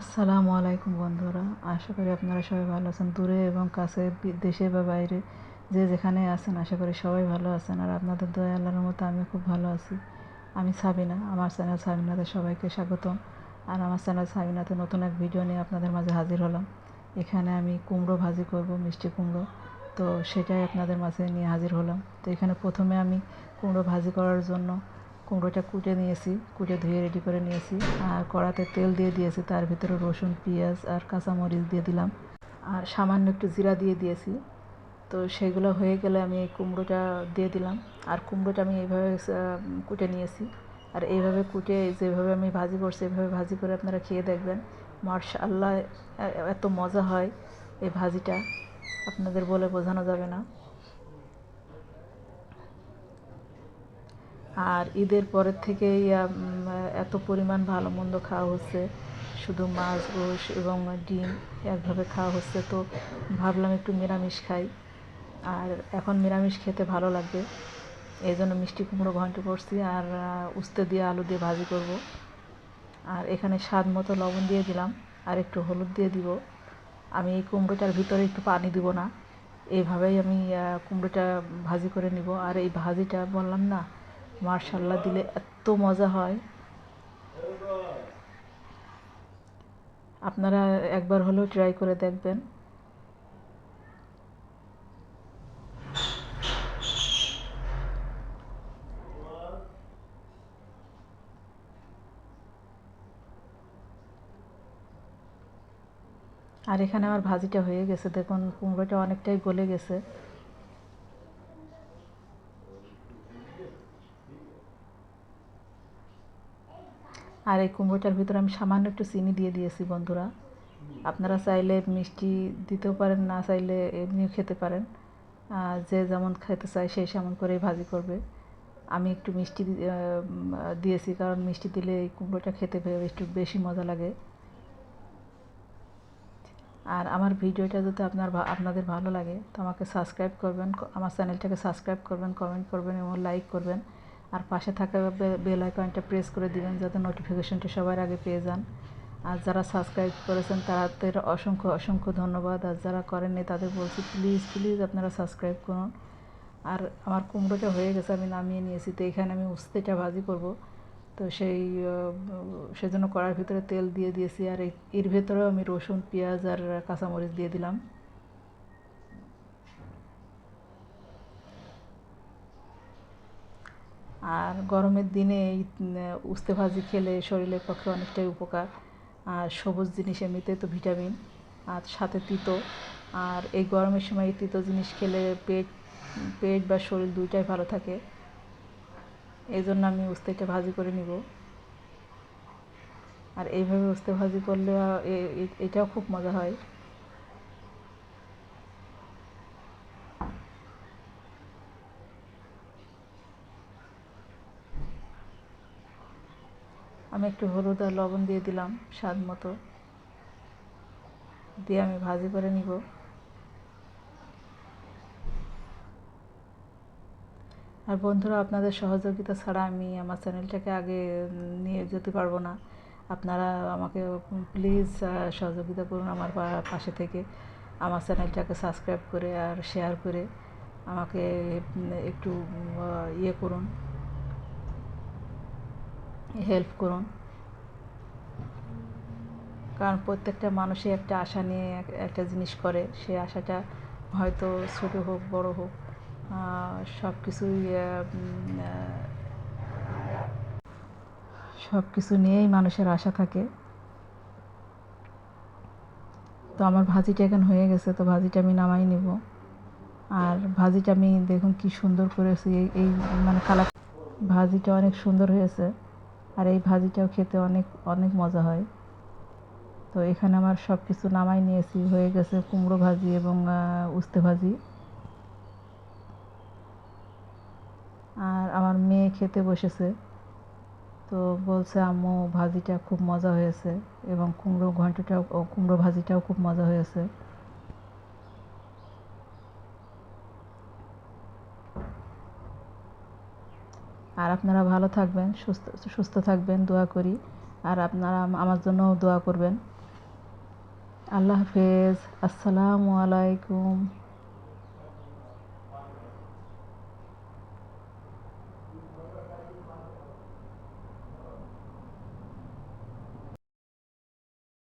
আসসালামু আলাইকুম বন্ধুরা। আশা করি আপনারা সবাই ভালো আছেন। দূরে এবং কাছে দেশে বা বাইরে যে যেখানে আছেন, আশা করি সবাই ভালো আছেন। আর আপনাদের দয়া আল্লাহর মতো আমি খুব ভালো আছি। আমি সাবিনা, আমার চ্যানেল সাবিনাতে সবাইকে স্বাগতম। আর আমার চ্যানেল সাবিনাতে নতুন এক ভিডিও নিয়ে আপনাদের মাঝে হাজির হলাম। এখানে আমি কুমড়ো ভাজি করব, মিষ্টি কুমড়ো। তো সেটাই আপনাদের মাঝে নিয়ে হাজির হলাম। তো এখানে প্রথমে আমি কুমড়ো ভাজি করার জন্য কুমড়োটা কুটে নিয়েছি, কুটে ধুয়ে রেডি করে নিয়েছি। আর কড়াতে তেল দিয়ে দিয়েছি, তার ভিতরে রসুন, পেঁয়াজ আর কাঁচামরিচ দিয়ে দিলাম। আর সামান্য একটু জিরা দিয়ে দিয়েছি। তো সেগুলো হয়ে গেলে আমি এই কুমড়োটা দিয়ে দিলাম। আর কুমড়োটা আমি এইভাবে কুটে নিয়েছি। আর এইভাবে কুটে, যেভাবে আমি ভাজি করছি, এভাবে ভাজি করে আপনারা খেয়ে দেখবেন। মার্শাল্লাহ এত মজা হয় এই ভাজিটা। আপনাদের বলে বোঝানো যাবে না। আর ঈদের পরের থেকেই এত পরিমাণ ভালো মন্দ খাওয়া হচ্ছে। শুধু মাছ, গোশ এবং ডিম একভাবে খাওয়া হচ্ছে। তো ভাবলাম একটু নিরামিষ খাই। আর এখন নিরামিষ খেতে ভালো লাগবে। এই জন্য মিষ্টি কুমড়ো ঘন্ট করছি আর উস্তে দিয়ে আলু দিয়ে ভাজি করব। আর এখানে স্বাদ মতো লবণ দিয়ে দিলাম। আর একটু হলুদ দিয়ে দিব। আমি এই কুমড়োটার ভিতরে একটু পানি দিব না। এইভাবেই আমি কুমড়োটা ভাজি করে নিব। আর এই ভাজিটা বললাম না মার্শাল্লাহ দিলে এত মজা হয়। আপনারা একবার হলেও ট্রাই করে দেখবেন। আর এখানে আমার ভাজিটা হয়ে গেছে, দেখুন কুমড়োটা অনেকটাই গলে গেছে। আর এই কুমড়োটার ভিতরে আমি সামান্য একটু চিনি দিয়ে দিয়েছি বন্ধুরা। আপনারা চাইলে মিষ্টি দিতেও পারেন, না চাইলে এমনিও খেতে পারেন। যে যেমন খেতে চায় সেই সেমন করেই ভাজি করবে। আমি একটু মিষ্টি দিয়েছি, কারণ মিষ্টি দিলে এই কুমড়োটা খেতে একটু বেশি মজা লাগে। আর আমার ভিডিওটা যদি আপনার আপনাদের ভালো লাগে, তো আমাকে সাবস্ক্রাইব করবেন আমার চ্যানেলটাকে সাবস্ক্রাইব করবেন কমেন্ট করবেন এবং লাইক করবেন। আর পাশে থাকা বেল আইকনটা প্রেস করে দিবেন যাতে নোটিফিকেশনটা সবার আগে পেয়ে যান। আর যারা সাবস্ক্রাইব করেছেন তাদের অসংখ্য অসংখ্য ধন্যবাদ। আর যারা করেননি তাদের বলছি প্লিজ প্লিজ আপনারা সাবস্ক্রাইব করুন। আর আমার কুমড়োটা হয়ে গেছে, আমি নামিয়ে নিয়েছি। তো এখানে আমি উস্তেটা ভাজি করব। তো সেই সেজন্য কড়ার ভিতরে তেল দিয়ে দিয়েছি। আর এর ভেতরেও আমি রসুন, পেঁয়াজ আর কাঁচামরিচ দিয়ে দিলাম। আর গরমের দিনে এই উস্তে ভাজি খেলে শরীরের পক্ষে অনেকটাই উপকার। আর সবুজ জিনিস এমনিতে তো ভিটামিন, আর সাথে তিতো। আর এই গরমের সময় এই তিতো জিনিস খেলে পেট পেট বা শরীর দুইটাই ভালো থাকে। এই জন্য আমি উস্তেটা ভাজি করে নিব। আর এইভাবে উস্তে ভাজি করলে এটাও খুব মজা হয়। আমি একটু হলুদ আর লবণ দিয়ে দিলাম, স্বাদ মতো। দিয়ে আমি ভাজি করে নিব। আর বন্ধুরা, আপনাদের সহযোগিতা ছাড়া আমি আমার চ্যানেলটাকে আগে নিয়ে যেতে পারব না। আপনারা আমাকে প্লিজ সহযোগিতা করুন আমার পাশে থেকে। আমার চ্যানেলটাকে সাবস্ক্রাইব করে আর শেয়ার করে আমাকে একটু ইয়ে করুন। হেল্প করুন। কারণ প্রত্যেকটা মানুষই একটা আশা নিয়ে একটা জিনিস করে। সেই আশাটা হয়তো ছোটো হোক, বড় হোক সব কিছুই সব কিছু নিয়েই মানুষের আশা থাকে। তো আমার ভাজিটা এখন হয়ে গেছে, তো ভাজিটা আমি নামাই নিব। আর ভাজিটা আমি দেখুন কি সুন্দর করেছি এই মানে কালার ভাজিটা অনেক সুন্দর হয়েছে। আর এই ভাজিটাও খেতে অনেক অনেক মজা হয়। তো এখানে আমার সব কিছু নামাই নিয়েছি, হয়ে গেছে কুমড়ো ভাজি এবং উস্তে ভাজি। আর আমার মেয়ে খেতে বসেছে। তো বলছে, আম্মু, ভাজিটা খুব মজা হয়েছে এবং কুমড়ো ঘন্টটাও, কুমড়ো ভাজিটাও খুব মজা হয়েছে। আপনারা ভালো থাকবেন, সুস্থ সুস্থ থাকবেন, দোয়া করি। আর আপনারা আমার জন্য দোয়া করবেন। আল্লাহ হাফেজ। আসসালামু আলাইকুম।